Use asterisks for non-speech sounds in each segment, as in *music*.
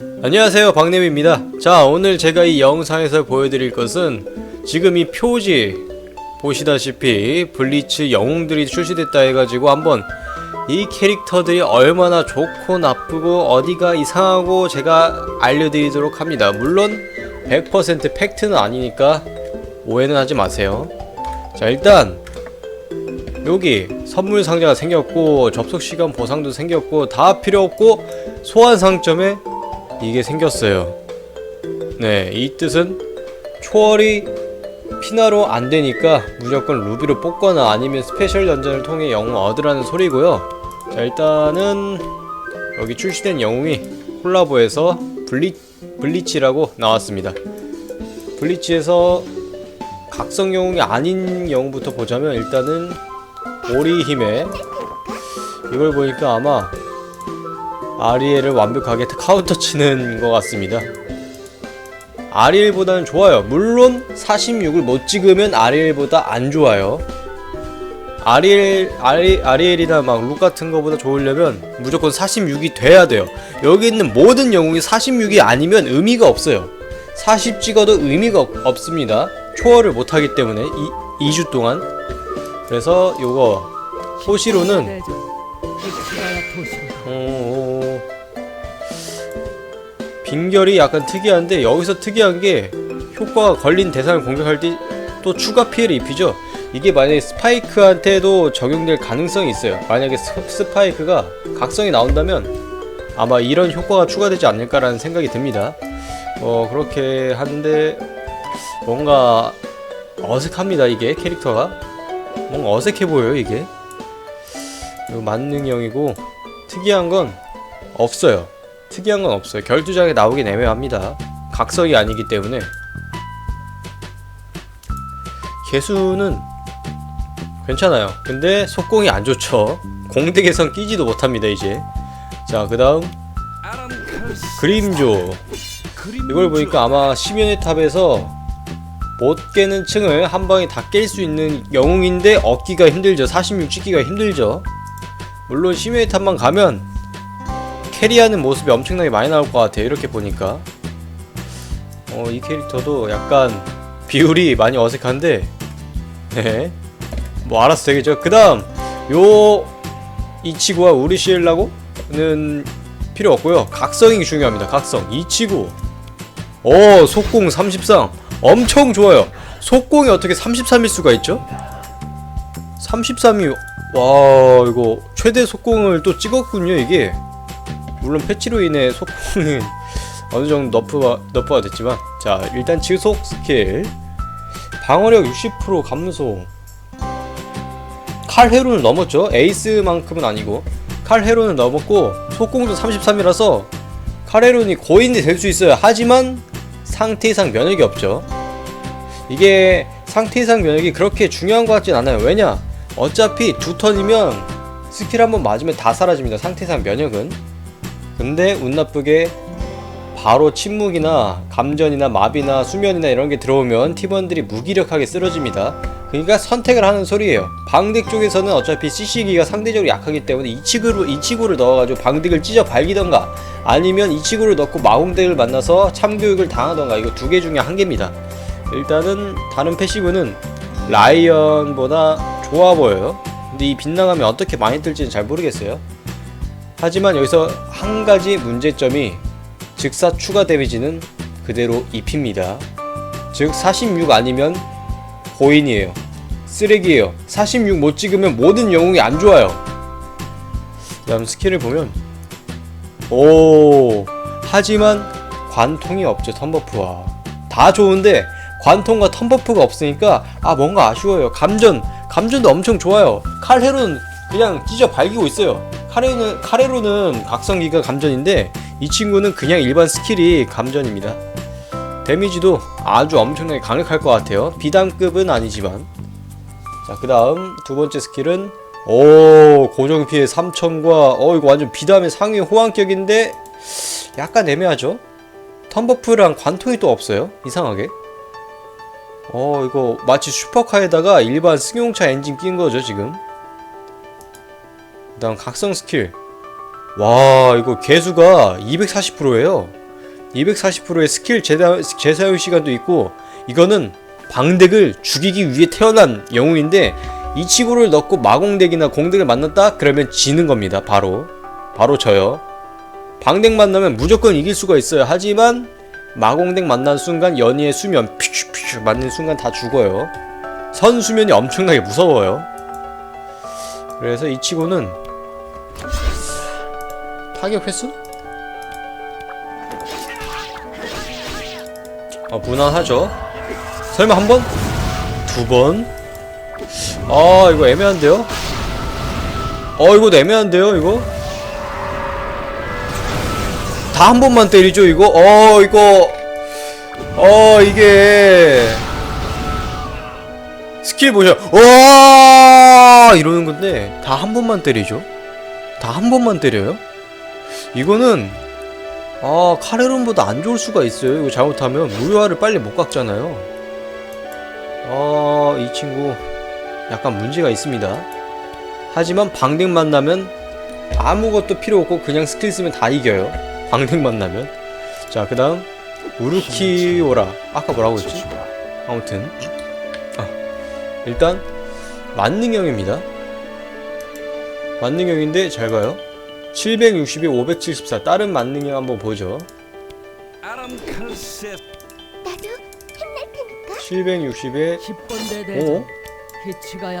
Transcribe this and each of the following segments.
안녕하세요 박냄입니다. 자 오늘 제가 이 영상에서 보여드릴 것은 지금 이 표지 보시다시피 블리츠 영웅들이 출시됐다 해가지고 한번 이 캐릭터들이 얼마나 좋고 나쁘고 어디가 이상하고 제가 알려드리도록 합니다. 물론 100% 팩트는 아니니까 오해는 하지 마세요. 자 일단 여기 선물 상자가 생겼고 접속 시간 보상도 생겼고 다 필요 없고 소환 상점에 이게 생겼어요. 네, 이 뜻은 초월이 피나로 안 되니까 무조건 루비로 뽑거나 아니면 스페셜 던전을 통해 영웅 얻으라는 소리고요. 자, 일단은 여기 출시된 영웅이 콜라보에서 블리 블리치라고 나왔습니다. 블리치에서 각성 영웅이 아닌 영웅부터 보자면 일단은 오리 힘에 이걸 보니까 아마 아리엘을 완벽하게 카운터 치는 것 같습니다. 아리엘보다는 좋아요. 물론 46을 못 찍으면 아리엘보다 안 좋아요. 아리엘, 아리, 아리엘이나 막 룩 같은 거보다 좋으려면 무조건 46이 돼야 돼요. 여기 있는 모든 영웅이 46이 아니면 의미가 없어요. 40 찍어도 의미가 없, 없습니다. 초월을 못 하기 때문에 이, 2주 동안. 그래서 요거 호시로는 빙결이 약간 특이한데 여기서 특이한 게 효과가 걸린 대상을 공격할 때 또 추가 피해를 입히죠. 이게 만약에 스파이크한테도 적용될 가능성이 있어요. 만약에 스, 스파이크가 각성이 나온다면 아마 이런 효과가 추가되지 않을까라는 생각이 듭니다. 어 그렇게 한데 뭔가 어색합니다 이게 캐릭터가 뭔가 어색해 보여요 이게 만능형이고 특이한 건 없어요. 특이한 건 없어요. 결투장에 나오긴 애매합니다. 각성이 아니기 때문에 개수는 괜찮아요. 근데 속공이 안 좋죠. 공대계선 끼지도 못합니다 이제. 자 그다음 그림조 이걸 보니까 아마 심연의 탑에서 못 깨는 층을 한 방에 다 깰 수 있는 영웅인데 얻기가 힘들죠. 46 찍기가 힘들죠. 물론 심연의 탑만 가면 캐리하는 모습이 엄청나게 많이 나올 것 같아요. 이렇게 보니까. 어, 이 캐릭터도 약간 비율이 많이 어색한데, 네. 뭐 알아서 되겠죠. 그 다음, 요, 이치구와 우리시엘라고는 필요 없고요. 각성이 중요합니다. 각성. 이치구. 오, 속공 33. 엄청 좋아요. 속공이 어떻게 33일 수가 있죠? 33이, 와, 이거 최대 속공을 또 찍었군요, 이게. 물론 패치로 인해 속공은 *laughs* 어느 정도 너프가, 너프가 됐지만 자 일단 지속 스킬. 방어력 60% 감소. 칼 헤로는 넘었죠. 에이스만큼은 아니고. 칼 헤로는 넘었고 속공도 33이라서 칼 헤로는 고인이 될 수 있어요. 하지만 상태 이상 면역이 없죠. 이게 상태 이상 면역이 그렇게 중요한 것 같진 않아요. 왜냐? 어차피 두 턴이면 스킬 한번 맞으면 다 사라집니다. 상태 이상 면역은 근데 운 나쁘게 바로 침묵이나 감전이나 마비나 수면이나 이런 게 들어오면 팀원들이 무기력하게 쓰러집니다. 그러니까 선택을 하는 소리예요. 방득 쪽에서는 어차피 CC기가 상대적으로 약하기 때문에 이치구로 이치구를 넣어가지고 방득을 찢어 발기던가 아니면 이치구를 넣고 마공덱을 만나서 참교육을 당하던가 이거 두 개 중에 한 개입니다. 일단은 다른 패시브는 라이언보다 좋아 보여요. 근데 이 빗나감이 어떻게 많이 뜰지는 잘 모르겠어요. 하지만 여기서 한 가지 문제점이 즉사 추가 데미지는 그대로 입힙니다. 즉 46 아니면 고인이에요. 쓰레기예요. 46 못 찍으면 모든 영웅이 안 좋아요. 다음 스킬을 보면 오 하지만 관통이 없죠 턴버프와 다 좋은데 관통과 턴버프가 없으니까 아 뭔가 아쉬워요 감전 감전도 엄청 좋아요 칼헤로는 그냥 찢어 발기고 있어요 카레는 카레로는 각성기가 감전인데 이 친구는 그냥 일반 스킬이 감전입니다. 데미지도 아주 엄청나게 강력할 것 같아요. 비단급은 아니지만. 자, 그 다음 두 번째 스킬은 오 고정 피해 3000과 어 이거 완전 비담의 상위 호환격인데 약간 애매하죠? 턴버프랑 관통이 또 없어요. 이상하게. 어 이거 마치 슈퍼카에다가 일반 승용차 엔진 낀 거죠 지금. 그 다음 각성 스킬. 와 이거 개수가 240%예요. 240%의 스킬 재사, 재사용 시간도 있고 이거는 방덱을 죽이기 위해 태어난 영웅인데 이치고를 넣고 마공덱이나 공덱을 만났다? 그러면 지는 겁니다 바로. 바로 져요. 방덱 만나면 무조건 이길 수가 있어요. 하지만 마공덱 만난 순간 연이의 수면 피슈피슈 맞는 순간 다 죽어요. 선 수면이 엄청나게 무서워요. 그래서 이치고는 타격 횟수? 아 무난하죠 설마 한 번? 두 번? 아 이거 애매한데요? 어 이거 애매한데요 이거? 다 한 번만 때리죠 이거? 어 이거 어 이게 스킬 보셔 와 이러는 건데 다 한 번만 때리죠? 다 한 번만 때려요? 이거는 아 카레론보다 안 좋을 수가 있어요. 이거 잘못하면 무효화를 빨리 못 깎잖아요. 아 이 친구 약간 문제가 있습니다. 하지만 방댕 만나면 아무것도 필요 없고 그냥 스킬 쓰면 다 이겨요. 방댕 만나면. 자그 다음 우르키오라. 아까 뭐라고 했지? 아무튼. 아, 일단 만능형입니다. 만능형인데 잘 봐요 760에 574 다른 만능형 한번 보죠. 아람 컨셉. 나도 힘낼 테니까. 760에 10번대 오 대장 히치가야.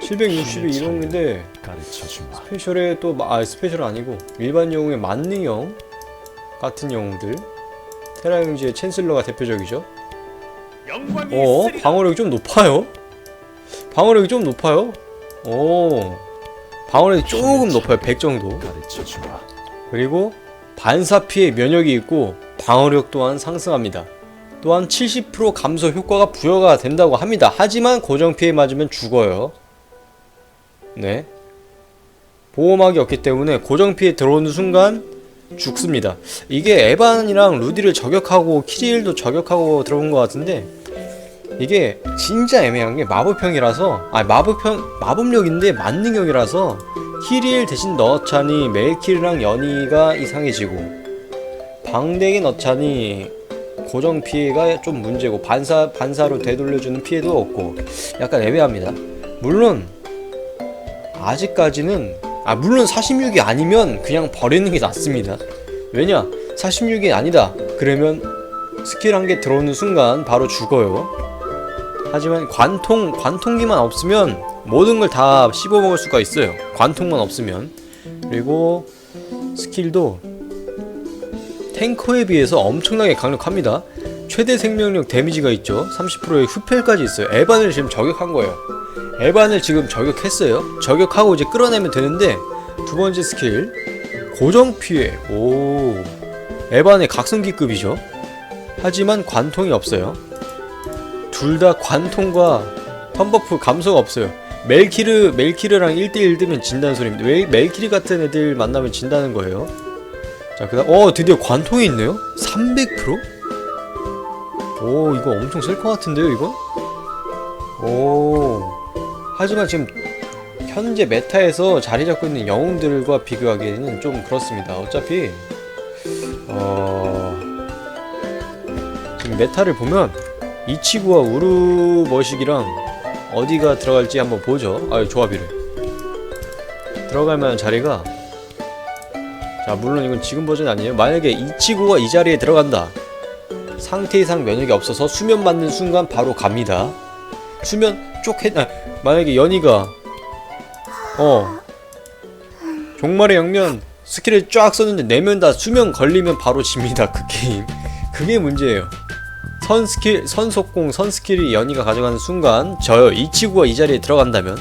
760이 이런 건데 가르쳐주마. 스페셜에 또 아 스페셜 아니고 일반 영웅의 만능형 같은 영웅들. 테라 형제의 챈슬러가 대표적이죠. 어. 방어력이 좀 높아요? 방어력이 좀 높아요? 오 방어력이 조금 높아요 100 정도 그리고 반사 피해 면역이 있고 방어력 또한 상승합니다. 또한 70% 감소 효과가 부여가 된다고 합니다. 하지만 고정 피해 맞으면 죽어요. 네. 보호막이 없기 때문에 고정 피해 들어오는 순간 죽습니다. 이게 에반이랑 루디를 저격하고 키리엘도 저격하고 들어온 것 같은데 이게 진짜 애매한 게 마법형이라서 아 마법형 마법력인데 만능형이라서 키리엘 대신 넣자니 멜키르랑 연이가 이상해지고 방댕이 넣자니 고정 피해가 좀 문제고 반사 반사로 되돌려주는 피해도 없고 약간 애매합니다. 물론 아직까지는 아 물론 46이 아니면 그냥 버리는 게 낫습니다. 왜냐 46이 아니다 그러면 스킬 한 개 들어오는 순간 바로 죽어요. 하지만 관통 관통기만 없으면 모든 걸 다 씹어 먹을 수가 있어요. 관통만 없으면 그리고 스킬도 탱커에 비해서 엄청나게 강력합니다. 최대 생명력 데미지가 있죠. 30%의 흡혈까지 있어요. 에반을 지금 저격한 거예요. 에반을 지금 저격했어요. 저격하고 이제 끌어내면 되는데 두 번째 스킬 고정 피해. 오 에반의 각성기급이죠. 하지만 관통이 없어요. 둘 다 관통과 턴버프 감소가 없어요. 멜키르 멜키르랑 1대1 뜨면 진다는 소리입니다. 멜, 멜키르 같은 애들 만나면 진다는 거예요. 자, 그다음 어 드디어 관통이 있네요. 300%? 오 이거 엄청 쓸 것 같은데요, 이거? 오 하지만 지금 현재 메타에서 자리 잡고 있는 영웅들과 비교하기에는 좀 그렇습니다. 어차피 어 지금 메타를 보면 이치구와 우르머식이랑 어디가 들어갈지 한번 보죠. 아, 조합이를. 들어갈 만한 자리가 자, 물론 이건 지금 버전 아니에요. 만약에 이치구가 이 자리에 들어간다. 상태 이상 면역이 없어서 수면 맞는 순간 바로 갑니다. 수면 쪽 해, 아, 만약에 연이가 어 종말의 영면 스킬을 쫙 썼는데 내면 다 수면 걸리면 바로 집니다. 그 게임. 그게 문제예요. 선 스킬, 선 속공, 선 스킬이 연이가 가져가는 순간 저요. 이치고가 이 자리에 들어간다면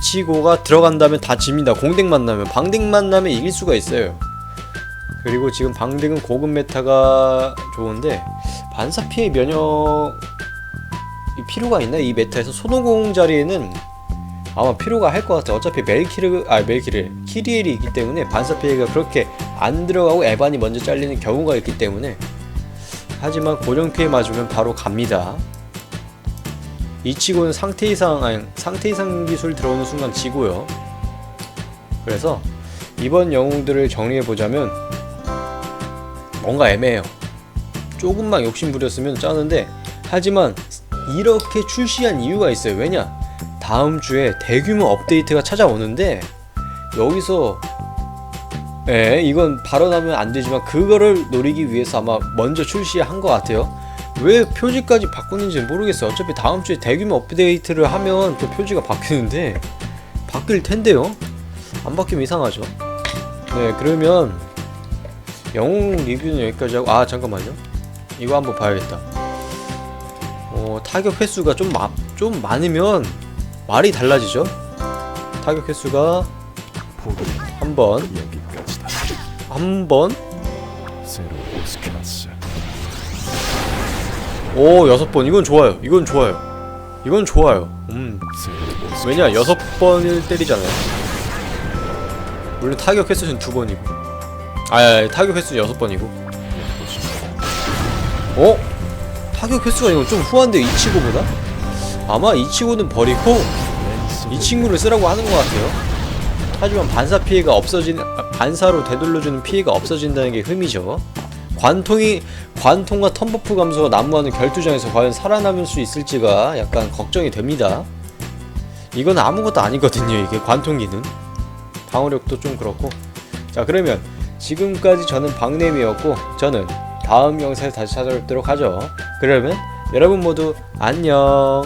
이치고가 들어간다면 다 집니다. 공댕 만나면 방댕 만나면 이길 수가 있어요. 그리고 지금 방댕은 고급 메타가 좋은데 반사 피해 면역 이 필요가 있나 이 메타에서 손오공 자리에는 아마 필요가 할 것 같아. 어차피 멜키르 아 멜키르 키리엘이 있기 때문에 반사 피해가 그렇게 안 들어가고 에반이 먼저 잘리는 경우가 있기 때문에 하지만 피해 맞으면 바로 갑니다. 이치고는 상태 이상 아니 상태 이상 기술 들어오는 순간 지고요. 그래서 이번 영웅들을 정리해 보자면 뭔가 애매해요. 조금만 욕심 부렸으면 짜는데 하지만 이렇게 출시한 이유가 있어요. 왜냐? 다음 주에 대규모 업데이트가 찾아오는데 여기서 예, 이건 발언하면 안 되지만 그거를 노리기 위해서 아마 먼저 출시한 것 같아요. 왜 표지까지 바꾸는지 모르겠어요. 어차피 다음 주에 대규모 업데이트를 하면 또 표지가 바뀌는데 바뀔 텐데요. 안 바뀌면 이상하죠. 네, 그러면 영웅 리뷰는 여기까지 하고 아 잠깐만요. 이거 한번 봐야겠다. 어, 타격 횟수가 좀, 마, 좀 많으면 말이 달라지죠. 타격 횟수가 포도 한 번, 한 번. 오 여섯 번. 이건 좋아요. 이건 좋아요. 이건 좋아요. 음. 왜냐 여섯 번을 때리잖아요. 물론 타격 횟수는 두 번이고. 아, 타격 횟수는 여섯 번이고. 어? 타격 횟수가 이건 좀 후한데 이치고보다? 아마 이치고는 버리고 이 친구를 쓰라고 하는 것 같아요. 하지만 반사 피해가 없어진 아, 반사로 되돌려주는 피해가 없어진다는 게 흠이죠. 관통이 관통과 턴버프 감소가 난무하는 결투장에서 과연 살아남을 수 있을지가 약간 걱정이 됩니다. 이건 아무것도 아니거든요. 이게 관통기는 방어력도 좀 그렇고. 자 그러면 지금까지 저는 박냄이었고 저는 다음 영상에 다시 찾아뵙도록 하죠. 그러면 여러분 모두 안녕.